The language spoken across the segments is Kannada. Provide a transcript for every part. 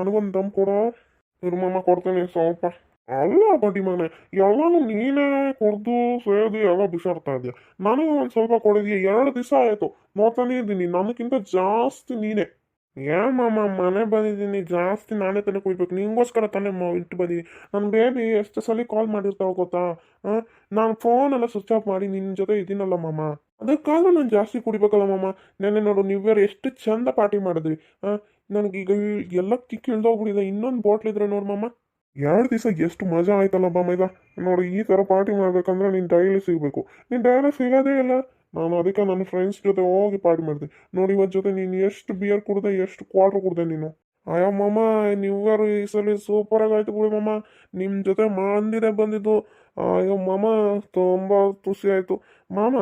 ನನಗೊಂದು ದಮ್ ಕೊಡೋ. ಮಾಮ, ಕೊಡ್ತೀನಿ ಸ್ವಲ್ಪ. ಅಲ್ಲ ಬಡಿ ಮನೆ ಎಲ್ಲಾನು ನೀನೇ ಕುಡ್ದು ಸೇದಿ ಎಲ್ಲ ಬಿಸಾಡ್ತಾ ಇದೆಯಾ? ನನಗೆ ಒಂದು ಸ್ವಲ್ಪ ಕೊಡಿದೀಯ? ಎರಡು ದಿವಸ ಆಯಿತು. ನೋಡ್ತಾನೆ ಇದ್ದೀನಿ ನನಗಿಂತ ಜಾಸ್ತಿ ನೀನೇ. ಏನ್ ಮಾಮ, ಮನೆ ಬಂದಿದ್ದೀನಿ, ಜಾಸ್ತಿ ನಾನೇ ತಾನೇ ಕುಡಿಬೇಕು ನಿಂಗೋಸ್ಕರ ತಾನೇ ಇಟ್ಟು ಬಂದಿದ್ದೀನಿ. ನನ್ನ ಬೇಬಿ ಎಷ್ಟು ಸಲ ಕಾಲ್ ಮಾಡಿರ್ತಾವ ಗೊತ್ತಾ? ನಾನು ಫೋನೆಲ್ಲ ಸ್ವಿಚ್ ಆಫ್ ಮಾಡಿ ನಿನ್ನ ಜೊತೆ ಇದ್ದೀನಲ್ಲ ಮಾಮ. ಅದಕ್ಕಾದ್ರೂ ನಾನು ಜಾಸ್ತಿ ಕುಡಿಬೇಕಲ್ಲ ಮಾಮ. ನೆನ್ನೆ ನೋಡು ನೀವ್ಯಾರು ಎಷ್ಟು ಚಂದ ಪಾರ್ಟಿ ಮಾಡಿದ್ರಿ. ನನಗೀಗ ಎಲ್ಲ ಕಿಕ್ ಇಳ್ದೋಗ್ಬಿಟ್ಟಿದೆ ಇನ್ನೊಂದು ಬಾಟ್ಲ್ ಇದ್ರೆ ಮಾಮ. ಎರಡು ದಿವಸ ಎಷ್ಟು ಮಜಾ ಆಯ್ತಲ್ಲ ಈಗ ನೋಡಿ, ಈ ಥರ ಪಾರ್ಟಿ ಮಾಡ್ಬೇಕಂದ್ರೆ ನೀನು ಡೈಲಿ ಸಿಗಬೇಕು. ನೀನು ಡೈಲಿ ಸಿಗೋದೇ ಇಲ್ಲ. ನಾನು ಅದಕ್ಕೆ ನನ್ನ ಫ್ರೆಂಡ್ಸ್ ಜೊತೆ ಹೋಗಿ ಪಾರ್ಟಿ ಮಾಡಿದೆ. ನೋಡಿ ಇವತ್ತು ಜೊತೆ ನೀನು ಎಷ್ಟು ಬಿಯರ್ ಕುಡ್ದೆ, ಎಷ್ಟು ಕ್ವಾರ್ಟರ್ ಕುಡ್ದೆ ನೀನು. ಅಯ್ಯೋ ಮಾಮ ನೀವ್ಯಾರು ಈ ಸಲ ಸೂಪರಾಗಿ ಆಯ್ತು ಬಿಡಿ ಮಾಮ. ನಿಮ್ಮ ಜೊತೆ ಮಂದಿದೆ ಬಂದಿದ್ದು. ಅಯ್ಯೋ ಮಾಮ, ತುಂಬ ಖುಷಿ ಆಯಿತು. ಮಾಮ,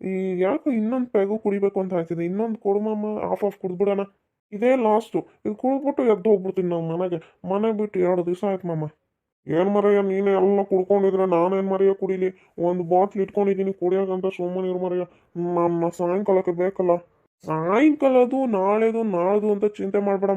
ಈ ಯಾಕೆ ಇನ್ನೊಂದು ಪೆಗು ಕುಡಿಬೇಕು ಅಂತ ಆಯ್ತಿದೆ ಇನ್ನೊಂದು ಕೊಡು ಮಾಮ. ಆಫ್ ಆಫ್ ಕುಡ್ದ್ಬಿಡೋಣ. ಇದೇ ಲಾಸ್ಟು ಇದು ಕುಳ್ಬಿಟ್ಟು ಎದ್ದು ಹೋಗ್ಬಿಡ್ತೀನಿ ನಾವು ಮನೆಗೆ. ಮನೆ ಬಿಟ್ಟು ಎರಡು ದಿವಸ ಆಯ್ತು ಮಾಮ. ಏನು ಮರಯ್ಯ ನೀನೇ ಎಲ್ಲ ಕುಡ್ಕೊಂಡಿದ್ರೆ ನಾನೇನು ಮರೆಯ ಕುಡೀಲಿ? ಒಂದು ಬಾಟ್ಲ್ ಇಟ್ಕೊಂಡಿದ್ದೀನಿ ಕುಡಿಯೋಕಂತ ಸುಮ್ಮನೆ ಇರು ಮರಯ್ಯ ನಮ್ಮ ಸಾಯಂಕಾಲಕ್ಕೆ ಬೇಕಲ್ಲ? ಸಾಯಂಕಾಲದು ನಾಳೆದು ನಾಳೆದು ಅಂತ ಚಿಂತೆ ಮಾಡಬೇಡ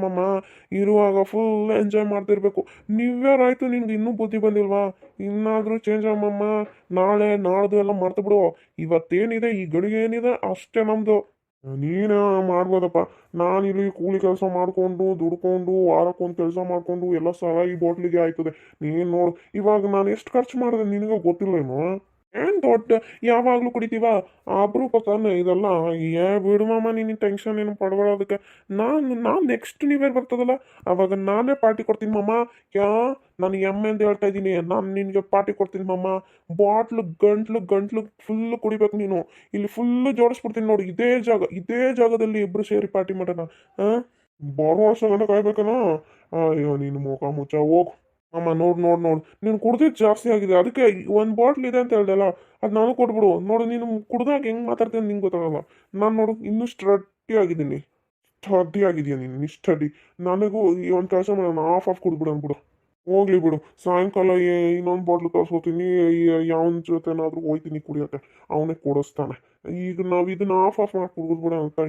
ಇರುವಾಗ ಫುಲ್ ಎಂಜಾಯ್ ಮಾಡ್ತಿರ್ಬೇಕು. ನೀವ್ಯಾರಾಯ್ತು ನಿನ್ಗೆ ಇನ್ನೂ ಬುದ್ಧಿ ಬಂದಿಲ್ವಾ? ಇನ್ನಾದರೂ ಚೇಂಜ್ ಆಗಮ್ಮ ನಾಳೆ, ನಾಳ್ದು ಎಲ್ಲ ಮರ್ತು ಬಿಡು. ಇವತ್ತೇನಿದೆ, ಈ ಗಳಿಗೆ ಏನಿದೆ, ಅಷ್ಟೇ ನಮ್ಮದು ನೀನೇ ಮಾಡ್ಬೋದಪ್ಪ. ನಾನು ಇಲ್ಲಿ ಕೂಲಿ ಕೆಲಸ ಮಾಡಿಕೊಂಡು, ದುಡ್ಕೊಂಡು ವಾರಕ್ಕೊಂದು ಕೆಲಸ ಮಾಡಿಕೊಂಡು ಎಲ್ಲ ಸಲ ಈ ಬಾಟ್ಲಿಗೆ ಆಯ್ತದೆ. ನೀನು ನೋಡು, ಇವಾಗ ನಾನು ಎಷ್ಟು ಖರ್ಚು ಮಾಡಿದೆ ನಿನಗೆ ಗೊತ್ತಿಲ್ಲೇನು? ಏನು ದೊಡ್ಡ, ಯಾವಾಗಲೂ ಕುಡಿತೀವ? ಅಪರೂಪಕ್ಕನೆ ಇದೆಲ್ಲ. ಏ ಬಿಡು ಮಾಮ, ನೀನು ಟೆನ್ಷನ್ ಏನು ಪಡ್ಕೊಳ್ಳೋದಕ್ಕೆ ನಾನು ನಾನು ನೆಕ್ಸ್ಟ್ ನೀವೇ ಬರ್ತದಲ್ಲ, ಅವಾಗ ನಾನೇ ಪಾರ್ಟಿ ಕೊಡ್ತೀನಿ ಮಾಮ. ಯಾ ನಾನು ಎಮ್ಮೆ ಎಂದು ಹೇಳ್ತಾ ಇದ್ದೀನಿ. ನಾನು ನಿನಗೆ ಪಾರ್ಟಿ ಕೊಡ್ತೀನಿ ಮಾಮ. ಬಾಟ್ಲು, ಗಂಟ್ಲು ಗಂಟ್ಲು ಫುಲ್ಲು ಕುಡಿಬೇಕು ನೀನು. ಇಲ್ಲಿ ಫುಲ್ಲು ಜೋಡಿಸ್ಬಿಡ್ತೀನಿ ನೋಡಿ. ಇದೇ ಜಾಗ, ಇದೇ ಜಾಗದಲ್ಲಿ ಇಬ್ಬರು ಸೇರಿ ಪಾರ್ಟಿ ಮಾಡೋಣ. ಹಾಂ ಬಾರೋ ವರ್ಷ ಗಂಟ ಕಾಯ್ಬೇಕನ? ಅಯ್ಯೋ, ನೀನು ಮುಖ ಮುಚ್ಚ. ಹೋಗು. ಅಮ್ಮ ನೋಡು ನೋಡು ನೋಡು. ನೀನು ಕುಡ್ದಿದ್ದು ಜಾಸ್ತಿ ಆಗಿದೆ. ಅದಕ್ಕೆ ಒಂದು ಬಾಟ್ಲ್ ಇದೆ ಅಂತ ಹೇಳ್ದಲ್ಲ ಅದು ನಾನು ಕೊಟ್ಬಿಡು. ನೋಡು, ನೀನು ಕುಡ್ದಾಗ ಹೆಂಗೆ ಮಾತಾಡ್ತೀನಿ ನಿಂಗೆ ಗೊತ್ತಾಗಲ್ಲ. ನಾನು ನೋಡು, ಇನ್ನೂ ಸ್ಟ್ರಟ್ಟಿ ಆಗಿದ್ದೀನಿ. ಸ್ಟಡಿ ಆಗಿದೆಯಾ ನೀನು. ಸ್ಟಡಿ ನನಗೂ ಈ ಒಂದು ಕೆಲಸ ಮಾಡೋಣ. ಆಫ್ ಆಫ್ ಕುಡ್ಬಿಡು ಅಂದ್ಬಿಡು. ಹೋಗ್ಲಿ ಬಿಡು. ಸಾಯಂಕಾಲ ಇನ್ನೊಂದು ಬಾಟ್ಲು ತರಿಸ್ಕೋತೀನಿ. ಯಾವನ ಜೊತೆನಾದರೂ ಹೋಯ್ತೀನಿ ಕುಡಿಯೋಕ್ಕೆ. ಅವನೇ ಕೊಡಿಸ್ತಾನೆ. ಈಗ ನಾವು ಇದನ್ನ ಆಫ್ ಆಫ್ ಮಾಡಿ ಕುಡಿದ್ಬಿಡ ಅಂತ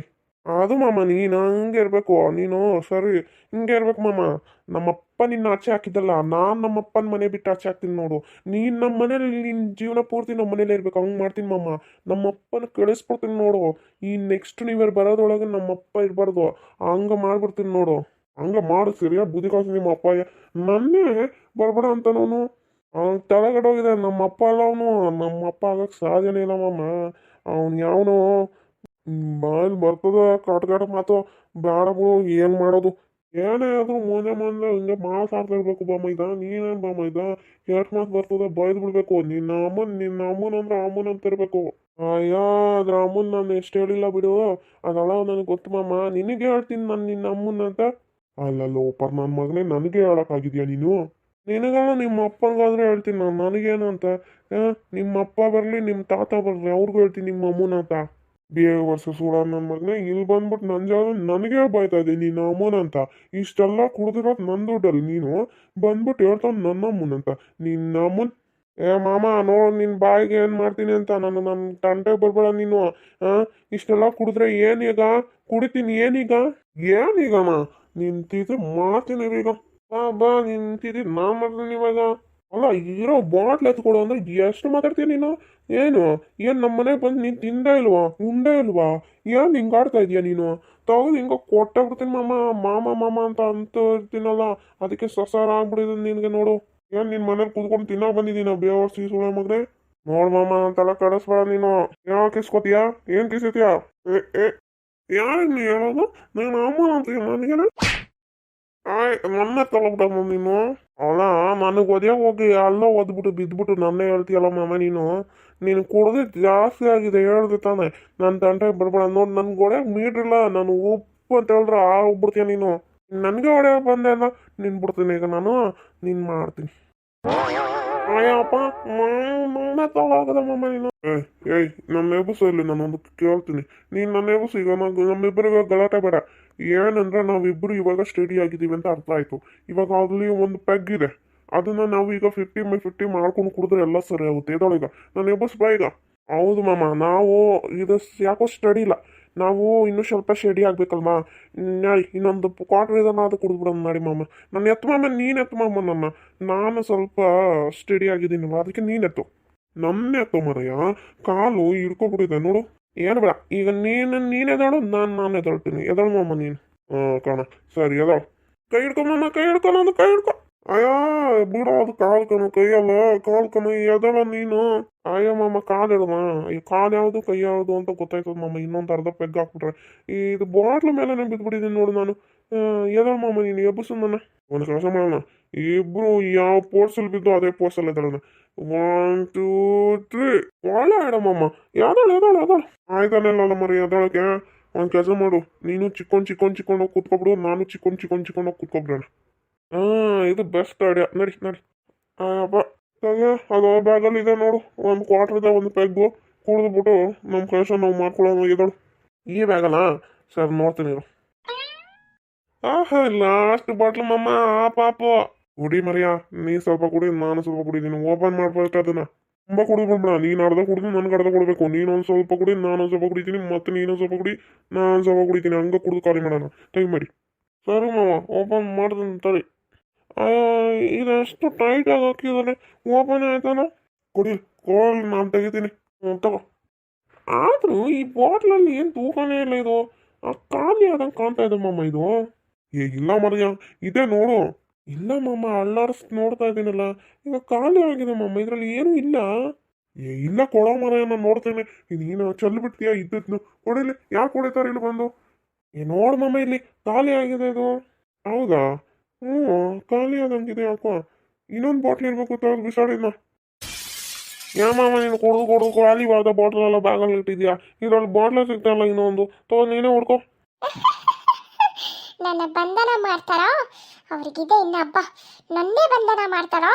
ಅದು ಮಾಮ, ನೀನು ಹಂಗೆ ಇರಬೇಕು. ನೀನು ಸರಿ, ಹಿಂಗೆ ಇರ್ಬೇಕು ಮಾಮ. ನಮ್ಮಪ್ಪ ನಿನ್ನ ಆಚೆ ಹಾಕಿದ್ದಲ್ಲ. ನಾನು ನಮ್ಮಪ್ಪನ ಮನೆ ಬಿಟ್ಟು ಆಚೆ ಹಾಕ್ತೀನಿ ನೋಡು. ನೀನು ನಮ್ಮ ಮನೇಲಿ ನಿನ್ನ ಜೀವನ ಪೂರ್ತಿ ನಮ್ಮ ಮನೇಲೇ ಇರ್ಬೇಕು. ಹಂಗೆ ಮಾಡ್ತೀನಿ ಮಾಮ. ನಮ್ಮಪ್ಪನ ಕಳಿಸ್ಬಿಡ್ತೀನಿ ನೋಡು. ಈ ನೆಕ್ಸ್ಟ್ ನೀವು ಬರೋದ್ರೊಳಗೆ ನಮ್ಮಪ್ಪ ಇರಬಾರ್ದು. ಹಂಗೆ ಮಾಡ್ಬಿಡ್ತೀನಿ ನೋಡು. ಹಂಗೆ ಮಾಡು ಸರಿಯಾ ಬುದ್ಧಿ ಕಳ್ಸಿ ನಿಮ್ಮ ಅಪ್ಪ ನನ್ನೇ ಬರ್ಬೇಡ ಅಂತನವನು. ಅವ್ನು ತಲೆಗಡೋಗಿದೆ ನಮ್ಮ ಅಪ್ಪ ಅಲ್ಲ ಅವನು. ನಮ್ಮ ಅಪ್ಪ ಆಗಕ್ಕೆ ಸಾಧ್ಯನೇ ಇಲ್ಲ ಮಾಮ. ಅವ್ನು ಯಾವನು ಬಾಯಲ್ಲಿ ಬರ್ತದ, ಕಾಟ್ ಮಾತು. ಬೇಡ ಬಿಡು, ಏನು ಮಾಡೋದು? ಏನೇ ಆದರೂ ಮುಂದೆ ಮುಂದೆ ಹಿಂಗೆ ಮಾತಾಡ್ತಿರ್ಬೇಕು ಬಾಮ ಇದ. ನೀನೇನು ಬಾಮ ಇದ? ಎಷ್ಟು ಮಾತು ಬರ್ತದೆ? ಬೈದು ಬಿಡಬೇಕು. ನಿನ್ನ ಅಮ್ಮನ ನಿನ್ನ ಅಮ್ಮನ ಅಂದ್ರೆ ಅಮ್ಮನ ಅಂತ ಇರಬೇಕು. ಅಯ್ಯೋ ಅದ್ರ ಅಮ್ಮನ ನಾನು ಎಷ್ಟು ಹೇಳಿಲ್ಲ ಬಿಡು. ಅದೆಲ್ಲ ನನಗೆ ಗೊತ್ತು ಮಾಮ. ನಿನಗೆ ಹೇಳ್ತೀನಿ ನಾನು ನಿನ್ನ ಅಮ್ಮನ ಅಂತ. ಅಲ್ಲಲ್ಲ ಲೋಪರ್ ನನ್ನ ಮಗನೇ, ನನಗೆ ಹೇಳೋಕ್ಕಾಗಿದ್ಯಾ ನೀನು? ನಿನಗಲ್ಲ ನಿಮ್ಮ ಅಪ್ಪನಿಗಾದ್ರೆ ಹೇಳ್ತೀನಿ ನಾನು, ನನಗೇನು ಅಂತ? ನಿಮ್ಮ ಅಪ್ಪ ಬರಲಿ, ನಿಮ್ಮ ತಾತ ಬರಲಿ, ಅವ್ರಿಗೂ ಹೇಳ್ತೀನಿ, ನಿಮ್ಮ ಅಮ್ಮನ ಅಂತ. ಬಿ ಎ ವರ್ಸಸ್ ಕೂಡ ನನ್ನ ಮಗನೇ, ಇಲ್ಲಿ ಬಂದ್ಬಿಟ್ಟು ನನ್ನ ಜಾಗ ನನಗೆ ಬೈತಾ ಇದೆ ನೀನು ಅಮ್ಮನ ಅಂತ. ಇಷ್ಟೆಲ್ಲ ಕುಡಿದಿರೋದು ನನ್ನ ದುಡ್ಡಲ್ಲಿ, ನೀನು ಬಂದ್ಬಿಟ್ಟು ಹೇಳ್ತಾವ್ ನನ್ನ ಅಮ್ಮನಂತ ನಿನ್ನ ಅಮ್ಮನ್ ಏ ಮಾಮ, ನೋಡು ನಿನ್ನ ಬಾಯಿಗೆ ಏನು ಮಾಡ್ತೀನಿ ಅಂತ? ನಾನು ನನ್ನ ತಂಟೆ ಬರಬೇಡ ನೀನು. ಇಷ್ಟೆಲ್ಲ ಕುಡಿದ್ರೆ ಏನೀಗ ಕುಡಿತೀನಿ ಏನೀಗ ಏನೀಗಮ್ಮ ನಿಂತಿದ್ರೆ ಮಾಡ್ತೀನಿ ಈಗ ಬಾ ಬಾ, ನಿಂತಿದ್ರೆ ನಾ ಮಾಡ್ತೀನಿ ಇವಾಗ ಅಲ್ಲ, ಇರೋ ಬಾಟ್ಲ್ ಎತ್ಕೊಡು ಅಂದ್ರೆ ಎಷ್ಟು ಮಾತಾಡ್ತೀಯ ನೀನು? ಏನು? ಏನು ನಮ್ಮ ಮನೆಗೆ ಬಂದು ನೀನು ತಿಂದೇ ಇಲ್ವಾ? ಉಂಡೇ ಇಲ್ವಾ? ಏನು ಹಿಂಗೆ ಆಡ್ತಾ ಇದೀಯ ನೀನು? ತಗೊಂಡು ಹಿಂಗೆ ಕೊಟ್ಟೆ ಬಿಡ್ತೀನಿ ಮಾಮ ಮಾಮ ಮಾಮ ಅಂತ ಅಂತ ಇರ್ತೀನಲ್ಲ ಅದಕ್ಕೆ ಸಸಾರ ಆಗ್ಬಿಡಿದ ನಿನಗೆ ನೋಡು. ಏನು ನಿನ್ನ ಮನೇಲಿ ಕೂತ್ಕೊಂಡು ತಿನ್ನೋ ಬಂದಿದ್ದೀನ ಬೇವರ್ಸಿ ಸೀಸ ಮಗನೇ? ನೋಡು ಮಾಮ ಅಂತೆಲ್ಲ ಕಡಿಸ್ಬೇಡ ನೀನು. ಯಾವ ಕಿಸ್ಕೋತೀಯಾ? ಏನು ಕಿಸಿತೀಯಾ ಏ ಏ ಯಾರು ಹೇಳೋದು? ನೀನು ಅಮ್ಮ ಅಂತ ನನಗೇನ ಆಯ್ ನನ್ನ ತಗೊಬಿಡಮ್ಮ ನೀನು? ಅಲ್ಲ ನನಗೆ ಒದೇ ಹೋಗಿ ಅಲ್ಲ ಓದ್ಬಿಟ್ಟು ಬಿದ್ಬಿಟ್ಟು ನನ್ನ ಹೇಳ್ತೀಯಲ್ಲ ಮಾಮ ನೀನು? ನೀನು ಕುಡ್ದು ಜಾಸ್ತಿ ಆಗಿದೆ, ಹೇಳ್ದೆ ತಾನೆ. ನನ್ನ ತಂಟೆ ಬರ್ಬೇಡ. ನೋಡಿ ನನ್ನ ಗೋಡೆ ಮೀಟ್ರಿಲ್ಲ. ನಾನು ಉಪ್ಪು ಅಂತ ಹೇಳಿದ್ರೆ ಆ ಹೋಗ್ಬಿಡ್ತೀಯ ನೀನು? ನನಗೆ ಹೊಡೆ ಬಂದೆ ಅಲ್ಲ. ನಿನ್ ಬಿಡ್ತೀನಿ ಈಗ ನಾನು. ನೀನು ಮಾಡ್ತೀನಿ. ಅಯ್ಯಪ್ಪ ಮನೆ ತಗೊಳಕದ ಮಾಮ ನೀನು. ಏಯ್ ಏಯ್ ನಮ್ಮ ಎಬಸು ಇಲ್ಲಿ ನಾನೊಂದು ಕೇಳ್ತೀನಿ. ನೀನು ನನ್ನ ಎಬಸು ಈಗ ನಾವು ನಮ್ಮಿಬ್ಬರಿಗೆ ಗಲಾಟೆ ಬೇಡ. ಏನಂದ್ರೆ ನಾವಿಬ್ಬರು ಇವಾಗ ಸ್ಟಡಿ ಆಗಿದ್ದೀವಿ ಅಂತ ಅರ್ಥ ಆಯ್ತು. ಇವಾಗ ಅಲ್ಲಿ ಒಂದು ಪೆಗ್ ಇದೆ. ಅದನ್ನ ನಾವು ಈಗ ಫಿಫ್ಟಿ ಮೈ ಫಿಫ್ಟಿ ಮಾಡ್ಕೊಂಡು ಕುಡಿದ್ರೆ ಎಲ್ಲ ಸರಿ ಆಗುತ್ತೆ. ಇದೊಳಗ ನಾನು ಎಬ್ಬಸ್ ಬಾ ಈಗ. ಹೌದು ಮಾಮ, ನಾವು ಇದು ಯಾಕೋ ಸ್ಟಡಿ ಇಲ್ಲ. ನಾವು ಇನ್ನೂ ಸ್ವಲ್ಪ ಶೆಡಿ ಆಗ್ಬೇಕಲ್ವಾ? ನಾಳೆ ಇನ್ನೊಂದು ಕ್ವಾರ್ಟರ್ ಇದನ್ನ ಅದು ಕುಡಿದ್ಬಿಡೋಣ ನಾಡಿ ಮಾಮ. ನನ್ನ ಎತ್ತು ಮಾಮ, ನೀನು ಎತ್ತು ಮಾಮ ನನ್ನ. ನಾನು ಸ್ವಲ್ಪ ಸ್ಟಡಿ ಆಗಿದ್ದೀನಲ್ವ? ಅದಕ್ಕೆ ನೀನು ಎತ್ತು. ನನ್ನ ಎತ್ತು ಮರಯ್ಯ. ಕಾಲು ಹಿಡ್ಕೊಬಿಟ್ಟಿದೆ, ನೋಡು. ಏನು ಬೇಡ. ಈಗ ನೀನು ನೀನು ಎದಾಳು ನಾನು ನಾನು ಎದಾಳ್ತೀನಿ ಎದಾಳು ಮಾಮ ನೀನು. ಹಾಂ ಕಣ. ಸರಿ ಎದಾಳು ಕೈ ಹಿಡ್ಕೊ ಮಾಮ, ಕೈ ಹಿಡ್ಕೊ, ನಾನು ಕೈ ಹಿಡ್ಕೊ. ಅಯ್ಯ, ಬಿಡೋ, ಅದು ಕಾಲು ಕಣ, ಕೈಯಲ್ಲ, ಕಾಲು ಕಣ ಎದಳ ನೀನು. ಅಯ್ಯ, ಮಾಮ, ಕಾಲು ಇಡಮ್ಮ ಈ ಕಾಲು ಯಾವುದು, ಕೈ ಯಾವುದು ಅಂತ ಗೊತ್ತಾಯ್ತದ ಮಾಮ, ಇನ್ನೊಂದು ಅರ್ಧ ಪೆಗ್ ಹಾಕ್ಬಿಟ್ರೆ. ಇದು ಬಾಟ್ಲ್ ಮೇಲೆ ಬಿದ್ದುಬಿಟ್ಟಿದ್ದೀನಿ ನೋಡು ನಾನು. ಎದಳ ಮಾಮ ನೀನು ಎಬ್ಬಿಸು ನನ್ನ ಒಂದು ಕೆಲಸ ಮಾಡೋಣ. ಇಬ್ರು ಯಾವ ಪೋರ್ಸಲ್ಲಿ ಬಿದ್ದು ಅದೇ ಪೋರ್ಸಲ್ಲಿ ಎದಳಣ ಒನ್ ಟೂ ತ್ರೀ ಒಳ್ಳೆ ಆಡಮ್ಮಮ್ಮ ಯಾವ್ದಾಳು ಎದಳ ಎದಳ ಆಯ್ತಾನೆಲ್ಲ ಮರಿ, ಎದಳಕ್ಕೆ? ಒಂದು ಕೆಲಸ ಮಾಡು. ನೀನು ಚಿಕ್ಕೊಂಡು ಚಿಕ್ಕೊಂಡು ಚಿಕ್ಕೊಂಡು ಹೋಗಿ ಕೂತ್ಕೊಬಿಡು. ನಾನು ಚಿಕ್ಕೊಂಡು ಚಿಕ್ಕೊಂಡು ಚಿಕ್ಕೊಂಡು ಹೋಗಿ ಕೂತ್ಕೊಬಿಡೋಣ. ಹಾಂ ಇದು ಬೆಸ್ಟ್ ಐಡಿಯಾ ನಡಿ ನಡಿ. ಅದು ಬ್ಯಾಗಲ್ಲಿ ಇದೆ ನೋಡು. ಒಂದು ಕ್ವಾರ್ಟರ್ ಇದೆ ಒಂದು ಪೆಗ್ಗು ಕುಡಿದ್ಬಿಟ್ಟು ನಮ್ಮ ಕೆಲಸ ನಾವು ಮಾಡ್ಕೊಳ್ಳೋಣ ಇದಳು ಈ ಬ್ಯಾಗಲ್ಲ ಸರ್, ನೋಡ್ತೀನಿ ಆಹಾ ಲಾಸ್ಟ್ ಬಾಟ್ಲು ಮಮ್ಮ, ಆ ಪಾಪ. ಕುಡಿ ಮರಿಯಾ, ನೀ ಸ್ವಲ್ಪ ಕುಡಿ, ನಾನು ಸ್ವಲ್ಪ ಕುಡಿದೀನಿ ಓಪನ್ ಮಾಡ್ಬೇಕು ಅದನ್ನ. ತುಂಬ ಕುಡಿದ್ಬಿಡ್ಬೇಡ ನೀನು ಅರ್ಧ ಕುಡಿದು ನನ್ಗೆ ಅರ್ಧ ಕೊಡಬೇಕು. ನೀನು ಒಂದು ಸ್ವಲ್ಪ ಕುಡಿ, ನಾನು ಸ್ವಲ್ಪ ಕುಡಿತೀನಿ, ಮತ್ತೆ ನೀನು ಸ್ವಲ್ಪ ಕುಡಿ, ನಾನು ಸ್ವಲ್ಪ ಕುಡಿತೀನಿ. ಹಂಗೆ ಕುಡಿದು ಖಾಲಿ ಮಾಡೋಣ. ಟೈಮ್ ಮಾಡಿ. ಸರಿ ಮಾವ ಓಪನ್ ಮಾಡ್ತೀನಿ ತಡಿ. ಇದೆಷ್ಟು ಟೈಟ್ ಆಗಿ ಹಾಕಿದಾನೆ ಓಪನ್ ಆಯ್ತಾನ ಕೊಡಿ ಕೋಲ್ ನಾನು ತೆಗಿತೀನಿ. ತಗೋ. ಆದರೂ ಈ ಬಾಟ್ಲಲ್ಲಿ ಏನು ತೂಕನೇ ಇಲ್ಲ ಇದು. ಆ ಖಾಲಿ ಆದಂಗೆ ಕಾಣ್ತಾ ಇದೆ ಮಮ್ಮ ಇದು. ಏ, ಇಲ್ಲ ಮರ್ಯ, ಇದೆ ನೋಡು. ಇಲ್ಲ ಮಮ್ಮ ಅಳ್ಳಾಡ್ಸ್ ನೋಡ್ತಾ ಇದ್ದೀನಲ್ಲ ಈಗ ಖಾಲಿ ಆಗಿದೆ ಮಮ್ಮ ಇದರಲ್ಲಿ ಏನೂ ಇಲ್ಲ. ಏ, ಇಲ್ಲ ಕೊಡೋ ಮರ ನಾನು ನೋಡ್ತೇನೆ. ನೀನು ಬಿಡ್ತೀಯ ಇದ್ದದ್ನು? ಕೊಡಿಲಿ ಯಾಕೆ ಹೊಡಿತಾರೆ ಇಲ್ಲಿ ಬಂದು? ಏ, ನೋಡು ಮಮ್ಮ ಇಲ್ಲಿ, ಖಾಲಿ ಆಗಿದೆ ಇದು. ಹೌದಾ? ಹ್ಞೂ, ಖಾಲಿ ಆದಂಗಿದೆ ಯಾಕೋ. ಇನ್ನೊಂದು ಬಾಟ್ಲ್ ಇರ್ಬೇಕು ತೆಗೆದು ಬಿಸಾಡಿದ್ನ ಯಾ ಮಾಮ, ನೀನು ಕೊಡು ಖಾಲಿ ಬಾರ್ದ ಬಾಟ್ಲ್ ಎಲ್ಲ ಬ್ಯಾಗಲ್ಲಿ ಇಟ್ಟಿದ್ಯಾ? ಇದ್ರಲ್ಲಿ ಬಾಟ್ಲ ಸಿಗ್ತಾಯಿಲ್ಲ ಇನ್ನೊಂದು. ತಗೋ ನೀನೇ ಹುಡ್ಕೋ. ನನ್ನ ಬಂಧನ ಮಾಡ್ತಾರೋ? ಅವ್ರಿಗಿದೆ ಇನ್ನ ನನ್ನೇ ಬಂಧನ ಮಾಡ್ತಾರೋ?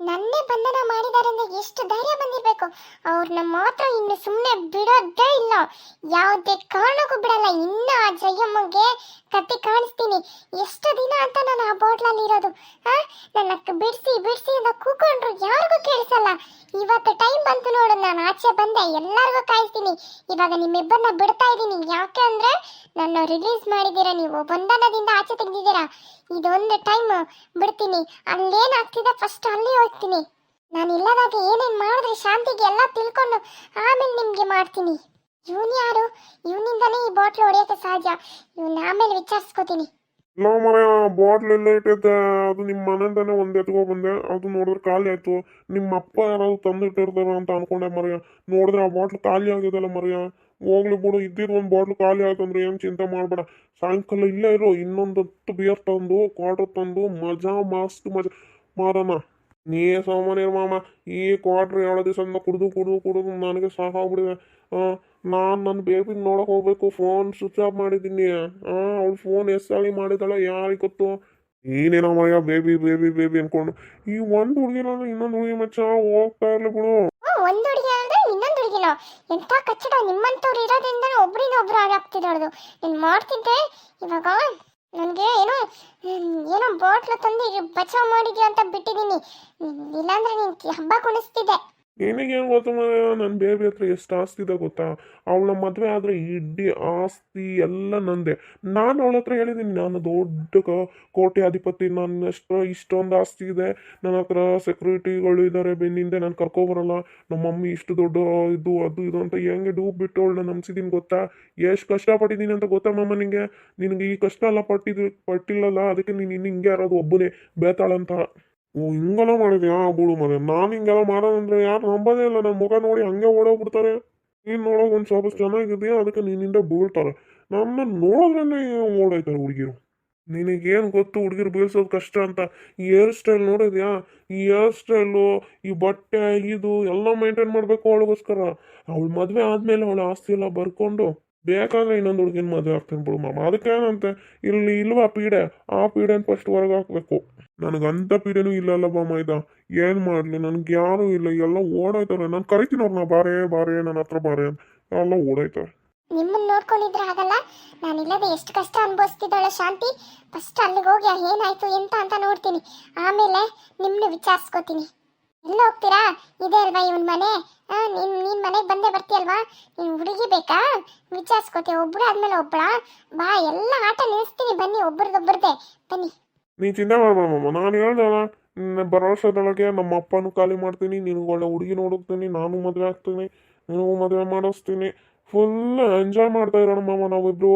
ನನ್ನೇ ಬಂಧನ ಮಾಡಿದ್ದಾರೆ ಎಷ್ಟು ಧೈರ್ಯ ಬಂದಿರ್ಬೇಕು. ಅವ್ರನ್ನ ಮಾತ್ರ ಇನ್ನು ಸುಮ್ಮನೆ ಬಿಡೋದೇ ಇಲ್ಲ. ಯಾವುದೇ ಕಾರಣಕ್ಕೂ ಬಿಡಲ್ಲ. ಇನ್ನ ಆ ಜಯಮ್ಮಗೆ ಕತ್ತಿ ಕಾಣಿಸ್ತೀನಿ. ಎಷ್ಟು ದಿನ ಅಂತ ನಾನು ಆ ಬಾಟ್ಲಲ್ಲಿ ಇರೋದು. ಆ? ನನ್ನ ಬಿಡಿಸಿ, ಬಿಡ್ಸಿ ಅಂತ ಕೂಕೊಂಡ್ರು ಯಾರಿಗೂ ಕೇಳಿಸಲ್ಲ. ಇವತ್ತು ಟೈಮ್ ಬಂತು ನೋಡು. ನಾನು ಆಚೆ ಬಂದೆ. ಎಲ್ಲರಿಗೂ ಕಾಯಿಸ್ತೀನಿ. ಇವಾಗ ನಿಮ್ಮಿಬ್ಬರನ್ನ ಬಿಡ್ತಾ ಇದ್ದೀನಿ. ಯಾಕೆ ಅಂದ್ರೆ ನನ್ನ ರಿಲೀಸ್ ಮಾಡಿದ್ದೀರಾ ನೀವು. ಬಂಧನದಿಂದ ಆಚೆ ತೆಗೆದಿದ್ದೀರಾ? ಇದೊಂದು ಟೈಮ್ ಬಿಡ್ತೀನಿ. ಅಲ್ಲೇನಾಗ್ತಿದೆ ಫಸ್ಟ್ ಅಲ್ಲಿ ಹೋಗ್ತೀನಿ. ನಾನು ಇಲ್ಲದಾಗ ಏನೇನು ಮಾಡಿದ್ರೆ ಶಾಂತಿಗೆ ಎಲ್ಲ ತಿಳ್ಕೊಂಡು ಆಮೇಲೆ ನಿಮಗೆ ಮಾಡ್ತೀನಿ. ಇವನು ಯಾರು? ಇವನಿಂದನೇ ಈ ಬಾಟ್ಲು ಹೊಡೆಯೋಕ್ಕೆ ಸಹಜ ಇವನ್ನ ಆಮೇಲೆ ವಿಚಾರಿಸ್ಕೋತೀನಿ. ಇಲ್ಲ ಮರ ಬಾಟ್ಲ್ ಎಲ್ಲ ಇಟ್ಟಿದ್ದೆ, ಅದು ನಿಮ್ಮ ಮನೆಯಿಂದಾನೆ ಒಂದು ಎತ್ಕೋ ಬಂದೆ. ಅದು ನೋಡಿದ್ರೆ ಖಾಲಿ ಆಯ್ತು. ನಿಮ್ಮ ಅಪ್ಪ ಯಾರಾದ್ರು ತಂದಿಟ್ಟಿರ್ತಾರ ಅಂತ ಅನ್ಕೊಂಡೆ ಮರ್ಯ. ನೋಡಿದ್ರೆ ಆ ಬಾಟ್ಲ್ ಖಾಲಿ ಆಗಿದೆಲ್ಲ ಮರ್ಯ. ಹೋಗ್ಲಿ ಬಿಡು ಇದ್ದಿದ್ದು ಒಂದು ಬಾಟ್ಲ್ ಖಾಲಿ ಆಯ್ತು ಅಂದ್ರೆ ಏನು ಚಿಂತೆ ಮಾಡಬೇಡ. ಸಾಯಂಕಾಲ ಇಲ್ಲೇ ಇರೋ ಇನ್ನೊಂದು ಹತ್ತು ಬಿಯರ್ ತಂದು ಕ್ವಾರ್ಟರ್ ತಂದು, ಮಜಾ, ಮಸ್ತ್ ಮಜಾ. ಮಾರಣ ನೀ ಸಾಮಾನ್ಯ ಮಾಮ, ಈ ಕ್ವಾರ್ಟರ್ ಎರಡು ದಿವಸದಿಂದ ಕುಡಿದು ಕುಡಿದು ಕುಡಿದು, ನನಗೆ ಸಾಕಾಗ್ಬಿಟ್ಟಿದೆ. ನಾನು ನನ್ನ ಬೇಬಿನ ನೋಡಕ್ಕೆ ಹೋಗ್ಬೇಕು ಫೋನ್ ಸ್ವಿಚ್ ಆಫ್ ಮಾಡಿದ್ದೀನಿ. ಅವಳು ಫೋನ್ ಎಸ್ಸಾಗಿ ಮಾಡಿದಾಳ, ಯಾರಿಗೆ ಗೊತ್ತು? ಏನೇನೋ ಮಯ್ಯ ಬೇಬಿ ಬೇಬಿ ಬೇಬಿ ಅನ್ಕೊಂಡು. ಈ ಒಂದು ಹುಡುಗಿನ ಇನ್ನೊಂದು ಹುಡುಗಿ ಮಚ್ಚ ಹೋಗ್ತಾ ಇರ್ಲಿ ಬಿಡು. ಒಂದು ಹುಡುಗಿ ಅಂದ್ರೆ ಇನ್ನೊಂದು ಹುಡುಗಿನ? ಎಂತ ಕಚ್ಚಡ ನಿಮ್ಮಂತವ್ರು ಇರೋದ್ರಿಂದ ಒಬ್ರಿಂದ ಒಬ್ರು ಹಾಳಾಗ್ತಿರೋದು ನೀನು ಮಾಡ್ತಿದ್ದೆ, ಇವಾಗ ನನಗೆ ಏನೋ ಏನೋ ಬಾಟ್ಲು ತಂದು ಬಚಾವ್ ಮಾಡಿದ್ಯಾ ಅಂತ ಬಿಟ್ಟಿದ್ದೀನಿ. ಇಲ್ಲಾಂದ್ರೆ ನೀನು ಹಬ್ಬ ಕುಣಿಸ್ತಿದ್ದೆ. ನಿನಗೇನು ಗೊತ್ತು ನನ್ನ ಬೇಬಿ ಹತ್ರ ಎಷ್ಟು ಆಸ್ತಿ ಇದೆ ಗೊತ್ತಾ? ಅವಳ ಮದುವೆ ಆದರೆ ಇಡೀ ಆಸ್ತಿ ಎಲ್ಲ ನಂದೆ. ನಾನು ಅವಳ ಹತ್ರ ಹೇಳಿದ್ದೀನಿ ನಾನು ದೊಡ್ಡ ಕೋಟ್ಯಾಧಿಪತಿ ನನ್ನ ಎಷ್ಟು, ಇಷ್ಟೊಂದು ಆಸ್ತಿ ಇದೆ. ನನ್ನ ಹತ್ರ ಸೆಕ್ಯೂರಿಟಿಗಳು ಇದ್ದಾರೆ ಬೆನ್ನಿಂದೆ ನಾನು ಕರ್ಕೊಬರಲ್ಲ ನಮ್ಮ ಮಮ್ಮಿ ಇಷ್ಟು ದೊಡ್ಡ ಇದು, ಅದು, ಇದು ಅಂತ ಹೆಂಗೆ ಡೂಬ್ ಬಿಟ್ಟು ಅವಳನ್ನ ನಂಬಿಸಿದ್ದೀನಿ ಗೊತ್ತಾ? ಎಷ್ಟು ಕಷ್ಟಪಟ್ಟಿದ್ದೀನಿ ಅಂತ ಗೊತ್ತಾ ಮಮ್ಮ ನಿನಗೆ ನಿನಗೆ ಈ ಕಷ್ಟ ಎಲ್ಲ ಪಟ್ಟಿದ್ದು ಪಟ್ಟಿಲ್ಲಲ್ಲ? ಅದಕ್ಕೆ ನೀನು ಇನ್ನು ಹಿಂಗೆ ಯಾರಾದ್ರು ಒಬ್ಬನೇ, ಬೇತಾಳಂತ. ಓ, ಹಿಂಗೆಲ್ಲ ಮಾಡಿದ್ಯಾ? ಬುಡು ಮನೆ ನಾನು ಹಿಂಗೆಲ್ಲ ಮಾಡೋದಂದ್ರೆ ಯಾರು ನಂಬೋದೇ ಇಲ್ಲ. ನನ್ನ ಮುಖ ನೋಡಿ ಹಂಗೆ ಓಡೋಗ್ಬಿಡ್ತಾರೆ. ನೀನು ನೋಡೋಕೆ ಒಂದು ಸ್ವಲ್ಪ ಚೆನ್ನಾಗಿದೆಯಾ? ಅದಕ್ಕೆ ನಿನ್ನಿಂದ ಬೀಳ್ತಾರೆ. ನನ್ನ ನೋಡೋದ್ರಲ್ಲೇ ಓಡೋಯ್ತಾರೆ ಹುಡುಗಿರು. ನಿನಗೇನು ಗೊತ್ತು? ಹುಡುಗಿರು ಬೀಳ್ಸೋದು ಕಷ್ಟ ಅಂತ. ಈ ಹೇರ್ ಸ್ಟೈಲ್ ನೋಡಿದ್ಯಾ? ಈ ಹೇರ್ ಸ್ಟೈಲು ಈ ಬಟ್ಟೆ, ಇದು ಎಲ್ಲ ಮೇಂಟೈನ್ ಮಾಡಬೇಕು ಅವಳಿಗೋಸ್ಕರ. ಅವಳು ಮದುವೆ ಆದಮೇಲೆ ಅವಳು ಆಸ್ತಿ ಎಲ್ಲ ಬರ್ಕೊಂಡು ಬೇಕಾದ್ರೆ ಇನ್ನೊಂದು ಹುಡುಗಿನ ಮದುವೆ ಆಗ್ತೀನಿ ಬಿಡು ಮಾಮ. ಅದಕ್ಕೇನಂತೆ ಇಲ್ಲಿ ಇಲ್ವಾ ಪೀಡೆ? ಆ ಪೀಡೆನ ಫಸ್ಟ್ ಹೊರಗೆ ಹಾಕ್ಬೇಕು. ನನಗಂತ ಪೀಡೆನೂ ಇಲ್ಲಲ್ಲ ಬಾ ಮೈದ. ಏನು ಮಾಡಲಿ? ನನಗೆ ಯಾರೂ ಇಲ್ಲ. ಎಲ್ಲ ಓಡೋಯ್ತಾರೆ ನಾನು ಕರಿತೀನಿ ಅವ್ರನ್ನ ಬಾರೇ ಬಾರೇ ನನ್ನ ಹತ್ರ ಬಾರೇ ಎಲ್ಲ ಓಡೋಯ್ತಾರೆ ನಿಮ್ಮನ್ನ ನೋಡ್ಕೊಂಡಿದ್ರೆ ಆಗಲ್ಲ ನಾನಿಲ್ಲದೆ ಎಷ್ಟು ಕಷ್ಟ ಅನುಭವಿಸ್ತಿದ್ದಾಳೆ ಶಾಂತಿ. ಫಸ್ಟ್ ಅಲ್ಲಿಗೆ ಹೋಗಿ ಏನಾಯ್ತು? ಎಂತ ಅಂತ ನೋಡ್ತೀನಿ. ಆಮೇಲೆ ನಿಮ್ಮನ್ನ ವಿಚಾರಿಸ್ಕೋತೀನಿ. ಎಲ್ಲ ಹೋಗ್ತೀರಾ? ಇದೆ ಅಲ್ವಾ ಇವನ್ ಮನೆ? ನೀನ್ ನೀನ್ ಮನೆಗೆ ಬಂದೇ ಬರ್ತೀಯಲ್ವಾ? ನೀನ್ ಹುಡುಗಿ ಬೇಕಾ? ವಿಚಾರಿಸ್ಕೋತೀಯ. ಒಬ್ಬರು ಆದ್ಮೇಲೆ ಒಬ್ಬಳ ಬಾ, ಎಲ್ಲ ಆಟ ನಿಲ್ಲಿಸ್ತೀನಿ ಬನ್ನಿ. ಒಬ್ಬರದೊಬ್ಬರದೇ ಬನ್ನಿ. ನೀ ಚಿಂತೆ ಮಾಮ. ನಾನು ಹೇಳ್ದಲ್ಲ ಬರೋ ವರ್ಷದೊಳಗೆ ನಮ್ಮ ಅಪ್ಪನೂ ಖಾಲಿ ಮಾಡ್ತೀನಿ ನಿನಗೆ ಒಳ್ಳೆ ಹುಡುಗಿ ನೋಡುತ್ತೀನಿ ನಾನು ಮದುವೆ ಆಗ್ತೀನಿ ನಿನಗೂ ಮದುವೆ ಮಾಡಿಸ್ತೀನಿ. ಫುಲ್ ಎಂಜಾಯ್ ಮಾಡ್ತಾ ಇರೋಣ ಮಾಮ ನಾವಿಬ್ರು.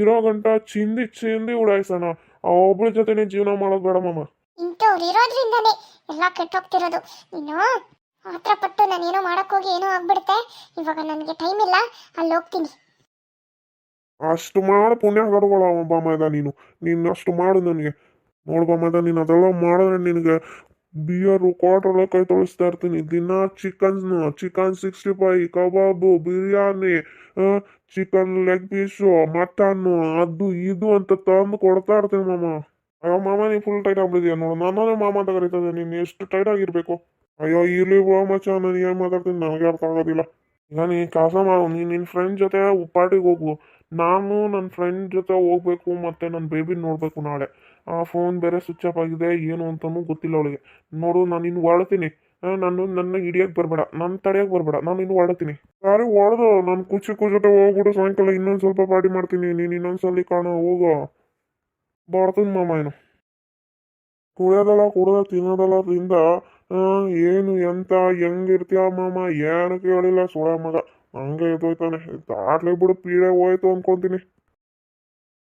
ಇರೋ ಗಂಟ ಚಿಂದಿ ಚಿಂದಿ ಉಡಾಯಿಸೋಣ. ಆ ಒಬ್ಳ ಜೊತೆನೆ ಜೀವನ ಮಾಡೋದು ಬೇಡ ಮಾಮ. ಇಂಥವ್ರು ಇರೋದ್ರಿಂದನೇ ಎಲ್ಲ ಕೆಟ್ಟೋಗ್ತಿರೋದು. ನೀನು ಹತ್ರ ಪಟ್ಟು ನಾನು ಏನೋ ಮಾಡಕ್ ಹೋಗಿ ಏನೋ ಆಗ್ಬಿಡುತ್ತೆ. ಇವಾಗ ನನಗೆ ಟೈಮ್ ಇಲ್ಲ ಅಲ್ಲಿ ಹೋಗ್ತೀನಿ. ಅಷ್ಟು ಮಾಡು ಪುಣ್ಯ ಗಡುಗಳ ಬಾಮ ಇದ ನೀನು. ನೀನು ಅಷ್ಟು ಮಾಡು ನನಗೆ. ನೋಡು ಬಾಮದ ನೀನು ಅದೆಲ್ಲ ಮಾಡಿದ್ರೆ ನಿನಗೆ ಬಿಯರು ಕ್ವಾರ್ಟರ್ ಕೈ ತೊಳಿಸ್ತಾ ಇರ್ತೀನಿ. ದಿನ chicken chicken sixty five kebab, biryani chicken leg piece mutton ಅದು, ಇದು ಅಂತ ತಂದು ಕೊಡ್ತಾ ಇರ್ತೀನಿ ಮಾಮ. ಅಯ್ಯೋ ಮಾಮ, ನೀನು ಫುಲ್ ಟೈಟ್ ಆಗ್ಬಿಟ್ಟಿದ್ಯಾ ನೋಡು. ನಾನೇ ಮಾಮ ಅಂತ ಕರಿತದೆ ನೀನು ಎಷ್ಟು ಟೈಟ್ ಆಗಿರ್ಬೇಕು. ಅಯ್ಯೋ ಇರ್ಲಿ ಬಾ ಮಚ್ಚ, ನಾನು ಏನು ಮಾತಾಡ್ತೀನಿ? ನನಗೆ ಅರ್ಥ ಆಗೋದಿಲ್ಲ. ಈಗ ನೀ ಕೆಲಸ ಮಾಡು. ನೀನು ನಿನ್ನ ಫ್ರೆಂಡ್ ಜೊತೆ ಪಾರ್ಟಿಗೆ ಹೋಗು. ನಾನು ನನ್ನ ಫ್ರೆಂಡ್ ಜೊತೆ ಹೋಗ್ಬೇಕು, ಮತ್ತು ನನ್ನ ಬೇಬಿ ನೋಡಬೇಕು ನಾಳೆ. ಫೋನ್ ಬೇರೆ ಸ್ವಿಚ್ ಆಫ್ ಆಗಿದೆ ಏನು ಅಂತನೂ ಗೊತ್ತಿಲ್ಲ ಅವಳಿಗೆ. ನೋಡು ನಾನು ಇನ್ನು ಹೊರಡ್ತೀನಿ ಆ, ನಾನು ನನ್ನ ಹಿಡಿಯಕ್ಕೆ ಬರಬೇಡ. ನನ್ನ ತಡೆಯಕ್ಕೆ ಬರಬೇಡ. ನಾನು ಇನ್ನು ಹೊರಡ್ತೀನಿ ಯಾರು ಹೊಡೆದು ನಾನು ಕುಚಿ ಜೊತೆ ಹೋಗ್ಬಿಟ್ಟು ಸಾಯಂಕಾಲ ಇನ್ನೊಂದು ಸ್ವಲ್ಪ ಪಾರ್ಟಿ ಮಾಡ್ತೀನಿ. ನೀನು ಇನ್ನೊಂದ್ಸಲಿ ಕಾಣೋ ಹೋಗೋ. ಬರ್ತೀನಿ ಮಾಮ ಏನು ಕುಡಿಯೋದಲ್ಲ ಕುಡಿದ ತಿನ್ನೋದಲ್ಲ ಅದರಿಂದ ಏನು ಎಂತ ಹೆಂಗಿರ್ತೀಯ ಮಾಮ? ಏನು ಕೇಳಿಲ್ಲ ಸುಳ ಮಗ. ಹಂಗೆ ಎದ್ದೋಯ್ತಾನೆ. ದಾಟ್ಲಿ ಬಿಡು ಪೀಡೆ ಹೋಯ್ತು ಅನ್ಕೊಂತೀನಿ.